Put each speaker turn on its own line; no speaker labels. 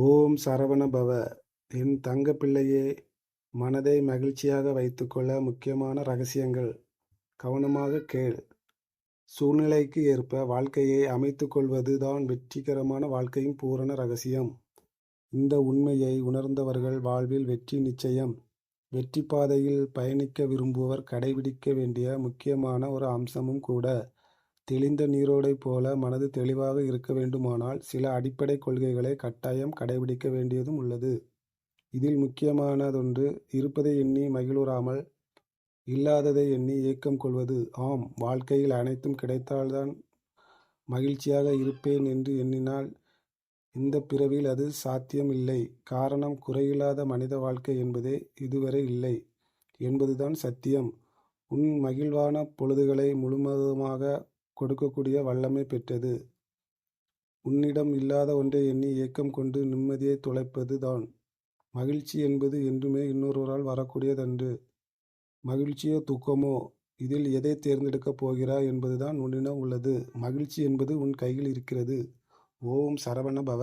ஓம் சரவண பவ என் தங்க பிள்ளையே மனதை மகிழ்ச்சியாக வைத்துக்கொள்ள முக்கியமான ரகசியங்கள். கவனமாக கேள். சூழ்நிலைக்கு ஏற்ப வாழ்க்கையை அமைத்து கொள்வதுதான் வெற்றிகரமான வாழ்க்கையின் பூரண ரகசியம். இந்த உண்மையை உணர்ந்தவர்கள் வாழ்வில் வெற்றி நிச்சயம். வெற்றி பாதையில் பயணிக்க விரும்புவர் கடைபிடிக்க வேண்டிய முக்கியமான ஒரு அம்சமும் கூட தெளிந்த நீரோடை போல மனது தெளிவாக இருக்க வேண்டுமானால் சில அடிப்படை கொள்கைகளை கட்டாயம் கடைபிடிக்க வேண்டியதும் உள்ளது. இதில் முக்கியமானதொன்று இருப்பதை எண்ணி மகிழுறாமல் இல்லாததை எண்ணி ஏக்கம் கொள்வது. ஆம் வாழ்க்கையில் அனைத்தும் கிடைத்தால்தான் மகிழ்ச்சியாக இருப்பேன் என்று எண்ணினால் இந்த பிறவியில் அது சாத்தியம் இல்லை. காரணம் குறையில்லாத மனித வாழ்க்கை என்பதே இதுவரை இல்லை என்பதுதான் சத்தியம். உன் மகிழ்வான பொழுதுகளை முழுவதுமாக கொடுக்கக்கூடிய வல்லமை பெற்றது. உன்னிடம் இல்லாத ஒன்றை எண்ணி ஏக்கம் கொண்டு நிம்மதியை தொலைப்பது தான். மகிழ்ச்சி என்பது என்றுமே இன்னொருவரால் வரக்கூடியதன்று. மகிழ்ச்சியோ துக்கமோ இதில் எதை தேர்ந்தெடுக்கப் போகிறாய் என்பதுதான் உன்னிடம் உள்ளது. மகிழ்ச்சி என்பது உன் கையில் இருக்கிறது. ஓம் சரவண பவ